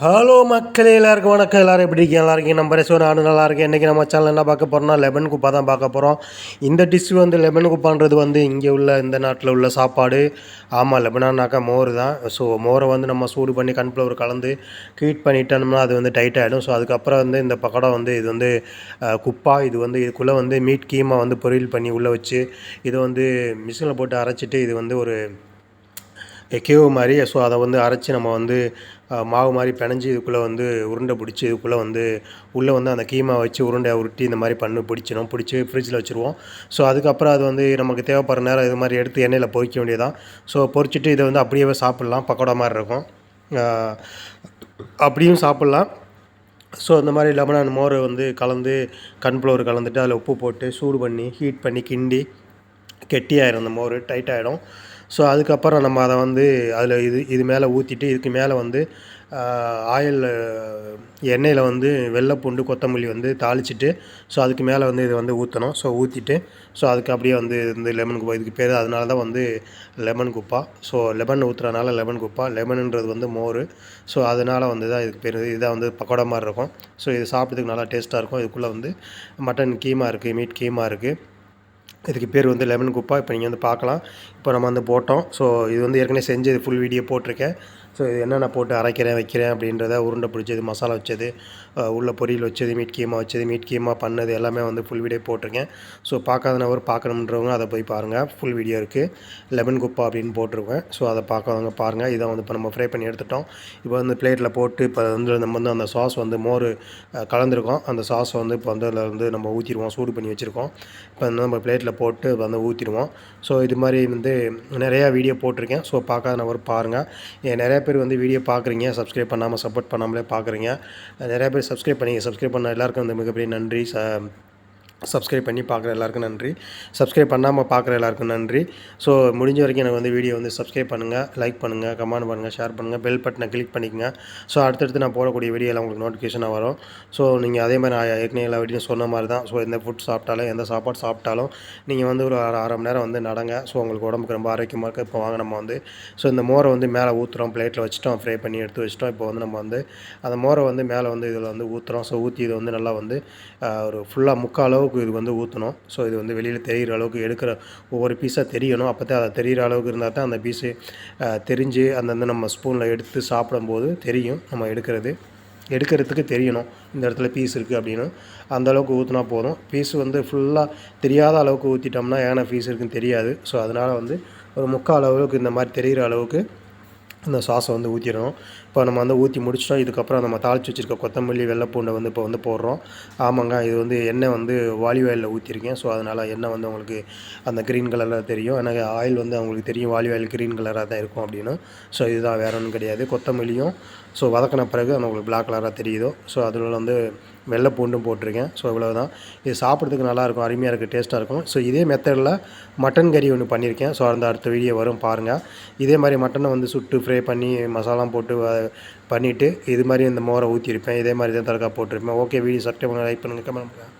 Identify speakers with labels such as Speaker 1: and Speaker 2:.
Speaker 1: Hello மக்களே எல்லாருக்கும் வணக்கம். எல்லோரும் எப்படி இருக்கீங்க? நல்லா இருக்கீங்க. நம்ம ரேசோ நானும் நல்லா இருக்கேன். இன்றைக்கி நம்ம சேனல் என்ன பார்க்க போகிறோம்னா லெமன் குப்பா தான் பார்க்க போகிறோம் இந்த டிஷ் வந்து லெமன் குப்பான்றது வந்து இங்கே உள்ள இந்த நாட்டில் உள்ள சாப்பாடு. ஆமாம் லெபனானாக்கா மோர் தான். ஸோ மோரை வந்து நம்ம சூடு பண்ணி கன்ஃப்ளவர் கலந்து ஹீட் பண்ணிட்டோம்னா அது வந்து டைட் ஆகிடும் ஸோ அதுக்கப்புறம் வந்து இந்த பக்கோடா வந்து இது வந்து குப்பா. இது வந்து இதுக்குள்ளே வந்து மீட் கீமா வந்து பொரியல் பண்ணி உள்ளே வச்சு இதை வந்து மிஷினில் போட்டு அரைச்சிட்டு இது வந்து ஒரு கேவு மாதிரி ஸோ அதை வந்து அரைச்சி நம்ம வந்து மாவு மாதிரி பிணைஞ்சி இதுக்குள்ளே வந்து உருண்டை பிடிச்சி இதுக்குள்ளே வந்து உள்ளே வந்து அந்த கீமா வச்சு உருண்டை உருட்டி இந்த மாதிரி பண்ணு பிடிச்சிடும் பிடிச்சி ஃப்ரிட்ஜில் வச்சுருவோம். ஸோ அதுக்கப்புறம் அது வந்து நமக்கு தேவைப்படுற நேரம் இது மாதிரி எடுத்து எண்ணெயில் பொறிக்க வேண்டியதான் ஸோ பொறிச்சிட்டு இதை வந்து அப்படியே சாப்பிட்லாம். பக்கோடா மாதிரி இருக்கும். அப்படியும் சாப்பிட்லாம். ஸோ இந்த மாதிரி லெமனான் மோரை வந்து கலந்து கன்ஃப்ளவர் கலந்துட்டு அதில் உப்பு போட்டு சூடு பண்ணி ஹீட் பண்ணி கிண்டி கெட்டியாயிரும் அந்த மோர் டைட் ஆகிடும் ஸோ அதுக்கப்புறம் நம்ம அதை வந்து அதில் இது இது மேலே ஊற்றிட்டு இதுக்கு மேலே வந்து ஆயில் எண்ணெயில் வந்து வெள்ளைப்பூண்டு கொத்தமல்லி வந்து தாளிச்சிட்டு ஸோ அதுக்கு மேலே வந்து இதை வந்து ஊற்றணும் ஸோ ஊற்றிட்டு ஸோ அதுக்கு அப்படியே வந்து இந்த லெமன் குப்பா இதுக்கு பேர் அதனால தான் வந்து லெமன் குப்பா. ஸோ லெமன் ஊற்றுறதுனால லெமன் குப்பா. லெமனுன்றது வந்து மோர். ஸோ அதனால் வந்து தான் இதுக்கு பேர் இதாக வந்து பக்கோடா மாதிரி இருக்கும். ஸோ இது சாப்பிட்றதுக்கு நல்லா டேஸ்ட்டாக இருக்கும். இதுக்குள்ளே வந்து மட்டன் கீமா இருக்குது மீட் கீமா இருக்குது இதுக்கு பேர் வந்து லெமன் குப்பா. இப்போ நீங்கள் வந்து பார்க்கலாம். இப்போ நம்ம வந்து போட்டோம். ஸோ இது வந்து ஏற்கனவே செஞ்சு இது ஃபுல் வீடியோ போட்டிருக்கேன். ஸோ இது என்னென்ன போட்டு அரைக்கிறேன் வைக்கிறேன் அப்படின்றத உருண்டை பிடிச்சது மசாலா வச்சது உள்ள பொரியல் வச்சது மீட் கீமா வச்சது மீட் கீமா பண்ணது எல்லாமே வந்து ஃபுல் வீடியோ போட்டிருக்கேன். ஸோ பார்க்காதனவர் பார்க்கணுன்றவங்க அதை போய் பாருங்கள் ஃபுல் வீடியோ இருக்குது லெமன் குப்பா அப்படின்னு போட்டிருக்கேன். ஸோ அதை பார்க்காதவங்க பாருங்கள் இதை வந்து இப்போ நம்ம ஃப்ரை பண்ணி எடுத்துட்டோம். இப்போ வந்து பிளேட்டில் போட்டு இப்போ வந்து நம்ம வந்து அந்த சாஸ் வந்து மோர் கலந்துருக்கோம். அந்த சாஸை வந்து இப்போ வந்து அதில் வந்து நம்ம ஊற்றிடுவோம் சூடு பண்ணி வச்சுருக்கோம். இப்போ வந்து நம்ம பிளேட்டில் போட்டு வந்து ஊற்றிடுவோம் ஸோ இது மாதிரி வந்து நிறையா வீடியோ போட்டிருக்கேன். ஸோ பார்க்காத நபர் பாருங்கள் ஏன் பேர் வந்து வீடியோ பார்க்குறீங்க. சப்ஸ்கிரைப் பண்ணாமல் சப்போர்ட் பண்ணாமலே பார்க்குறீங்க. நிறையா பேர் சப்ஸ்கிரைப் பண்ணி சப்ஸ்கிரைப் பண்ண எல்லாருக்கும் வந்து மிகப்பெரிய நன்றி. ச சப்ஸ்கிரைப் பண்ணி பார்க்குற எல்லாருக்கும் நன்றி. சப்ஸ்கிரைப் பண்ணாமல் பார்க்குற எல்லாருக்கும் நன்றி. ஸோ முடிஞ்ச வரைக்கும் எனக்கு வந்து வீடியோ வந்து சப்ஸ்கிரைப் பண்ணுங்கள் லைக் பண்ணுங்கள் கமெண்ட் பண்ணுங்கள் ஷேர் பண்ணுங்கள் பெல் பட்டனை கிளிக் பண்ணிக்கங்க. ஸோ அடுத்தடுத்து நான் போடக்கூடிய வீடியோவில் உங்களுக்கு நோட்டிஃபிகேஷனாக வரும். ஸோ நீங்கள் அதே மாதிரி நான் ஏற்கனவே எல்லா வீடியோ சொன்ன மாதிரி தான். ஸோ எந்த ஃபுட் சாப்பிட்டாலும் எந்த சாப்பாடு சாப்பிட்டாலும் நீங்கள் வந்து ஒரு அரை அரை மணி நேரம் வந்து நடங்க. ஸோ உங்களுக்கு உடம்புக்கு ரொம்ப ஆரோக்கியமாக இருக்குது இப்போ வாங்க நம்ம வந்து ஸோ இந்த மோரை வந்து மேலே ஊற்றுறோம் பிளேட்டில் வச்சுட்டோம் ஃப்ரை பண்ணி எடுத்து வச்சிட்டோம். இப்போ வந்து நம்ம வந்து அந்த மோரை வந்து மேலே வந்து இதில் வந்து ஊற்றுறோம் ஸோ ஊற்றி இது வந்து நல்லா வந்து ஒரு ஃபுல்லாக முக்கால் அளவுக்கு இது வந்து ஊற்றணும் ஸோ இது வந்து வெளியில் தெரிகிற அளவுக்கு எடுக்கிற ஒவ்வொரு பீஸாக தெரியணும். அப்போ தான் அதை தெரிகிற அளவுக்கு இருந்தால் தான் அந்த பீஸு தெரிஞ்சு அந்தந்த நம்ம ஸ்பூனில் எடுத்து சாப்பிடும்போது தெரியும் நம்ம எடுக்கிறது. எடுக்கிறதுக்கு தெரியணும். இந்த இடத்துல பீஸ் இருக்குது அப்படின்னு. அந்த அளவுக்கு ஊற்றினா போதும். பீஸ் வந்து ஃபுல்லாக தெரியாத அளவுக்கு ஊற்றிட்டோம்னா ஏன்னா பீஸ் இருக்குன்னு தெரியாது. ஸோ அதனால் வந்து ஒரு முக்கால் அளவுக்கு இந்த மாதிரி தெரிகிற அளவுக்கு இந்த சாஸை வந்து ஊற்றிடணும் இப்போ நம்ம வந்து ஊற்றி முடிச்சிட்டோம். இதுக்கப்புறம் நம்ம தாளித்து வச்சுருக்க கொத்தமல்லி வெள்ளைப்பூண்டை வந்து இப்போ வந்து போடுறோம். ஆமாங்க இது வந்து எண்ணெய் வந்து வாலிவ் ஆயிலில் ஊற்றிருக்கேன் ஸோ அதனால் எண்ணெய் வந்து உங்களுக்கு அந்த க்ரீன் கலரில் தெரியும். எனக்கு ஆயில் வந்து அவங்களுக்கு தெரியும் வாலிவ் ஆயில் க்ரீன் கலராக தான் இருக்கும் அப்படின்னு. ஸோ இதுதான் வேற ஒன்றும் கிடையாது. கொத்தமல்லியும் ஸோ வதக்கின பிறகு அது உங்களுக்கு பிளாக் கலராக தெரியுதோ. ஸோ அதில் வந்து வெள்ளை பூண்டும் போட்டிருக்கேன். ஸோ இவ்வளோ தான் இது சாப்பிட்றதுக்கு நல்லாயிருக்கும் அருமையாக இருக்குது டேஸ்ட்டாக இருக்கும். ஸோ இதே மெத்தடில் மட்டன் கறி ஒன்று பண்ணியிருக்கேன் ஸோ அந்த அடுத்த வீடியோ வரும் பாருங்கள் இதே மாதிரி மட்டனை வந்து சுட்டு ஃப்ரை பண்ணி மசாலாம் போட்டு பண்ணிவிட்டு இது மாதிரி இந்த மோரை ஊற்றிருப்பேன் இதே மாதிரி தான் தலக்கா போட்டிருப்பேன். ஓகே வீடியோ சப்ஸ்கிரைப் பண்ணுங்கள் லைக் பண்ணுங்கள் கமெண்ட் பண்ணுங்கள்